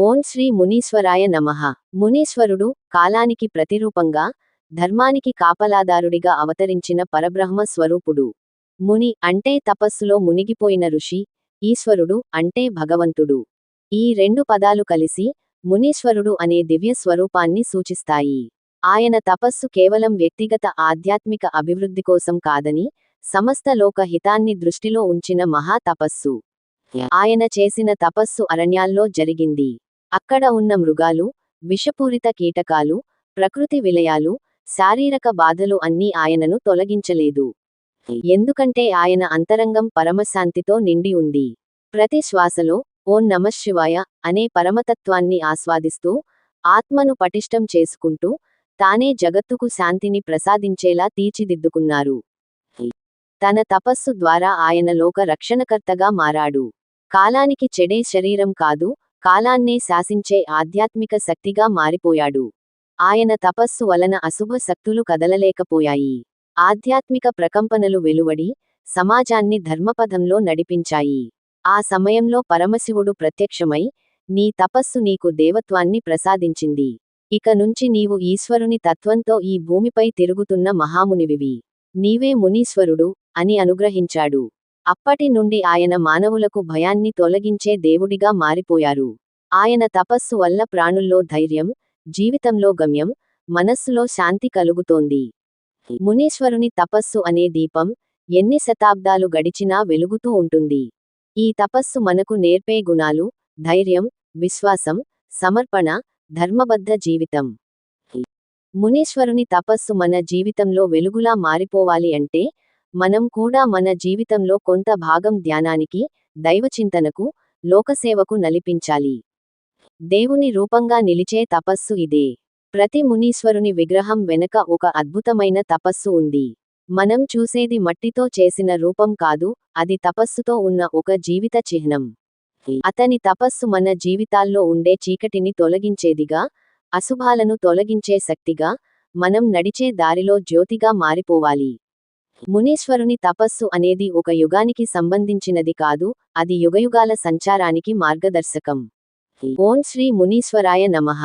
ఓం శ్రీ మునీశ్వరాయ నమః. మునీశ్వరుడు కాలానికి ప్రతిరూపంగా ధర్మానికి కాపలాదారుడిగా అవతరించిన పరబ్రహ్మ స్వరూపుడు. ముని అంటే తపస్సులో మునిగిపోయిన ఋషి ఈశ్వరుడు అంటే భగవంతుడు. ఈ రెండు పదాలు కలిసి మునీశ్వరుడు అనే దివ్య స్వరూపాన్ని సూచిస్తాయి. ఆయన తపస్సు కేవలం వ్యక్తిగత ఆధ్యాత్మిక అభివృద్ధి కోసం కాదని సమస్త లోక హితాన్ని దృష్టిలో ఉంచిన మహా తపస్సు. ఆయన చేసిన తపస్సు అరణ్యాల్లో జరిగింది. అక్కడ ఉన్న మృగాలు విషపూరిత కీటకాలు ప్రకృతి విలయాలు శారీరక బాధలు అన్నీ ఆయనను తొలగించలేదు. ఎందుకంటే ఆయన అంతరంగం పరమశాంతితో నిండి ఉంది. ప్రతి శ్వాసలో ఓం నమశివాయ అనే పరమతత్వాన్ని ఆస్వాదిస్తూ ఆత్మను పటిష్టం చేసుకుంటూ తానే జగత్తుకు శాంతిని ప్రసాదించేలా తీర్చిదిద్దుకున్నారు. తన తపస్సు ద్వారా ఆయన లోక రక్షణకర్తగా మారాడు. కాలానికి చెడే శరీరం కాదు కాలాన్నే శాసించే ఆధ్యాత్మిక శక్తిగా మారిపోయాడు. ఆయన తపస్సు వలన అశుభ శక్తులు కదలలేకపోయాయి. ఆధ్యాత్మిక ప్రకంపనలు వెలువడి సమాజాన్ని ధర్మపథంలో నడిపించాయి. ఆ సమయంలో పరమశివుడు ప్రత్యక్షమై నీ తపస్సు నీకు దేవత్వాన్ని ప్రసాదించింది. ఇక నుంచి నీవు ఈశ్వరుని తత్వంతో ఈ భూమిపై తిరుగుతున్న మహామునివివి. నీవే మునీశ్వరుడు అని అనుగ్రహించాడు. అప్పటి నుండి ఆయన మానవులకు భయాన్ని తొలగించే దేవుడిగా మారిపోయారు. ఆయన తపస్సు వల్ల ప్రాణుల్లో ధైర్యం జీవితంలో గమ్యం మనస్సులో శాంతి కలుగుతోంది. మునీశ్వరుని తపస్సు అనే దీపం ఎన్ని శతాబ్దాలు గడిచినా వెలుగుతూ ఉంటుంది. ఈ తపస్సు మనకు నేర్పే గుణాలు ధైర్యం విశ్వాసం సమర్పణ ధర్మబద్ధ జీవితం. మునీశ్వరుని తపస్సు మన జీవితంలో వెలుగులా మారిపోవాలి అంటే మనం కూడా మన జీవితంలో కొంత భాగం ధ్యానానికి దైవచింతనకు లోకసేవకు నలిపించాలి. దేవుని రూపంగా నిలిచే తపస్సు ఇదే. ప్రతి మునీశ్వరుని విగ్రహం వెనక ఒక అద్భుతమైన తపస్సు ఉంది. మనం చూసేది మట్టితో చేసిన రూపం కాదు అది తపస్సుతో ఉన్న ఒక జీవిత చిహ్నం. అతని తపస్సు మన జీవితాల్లో ఉండే చీకటిని తొలగించేదిగా అశుభాలను తొలగించే శక్తిగా మనం నడిచే దారిలో జ్యోతిగా మారిపోవాలి. మునీశ్వరుని తపస్సు అనేది ఒక యుగానికి సంబంధించినది కాదు అది యుగయుగాల సంచారానికి మార్గదర్శకం. ఓం శ్రీ మునీశ్వరాయ నమః.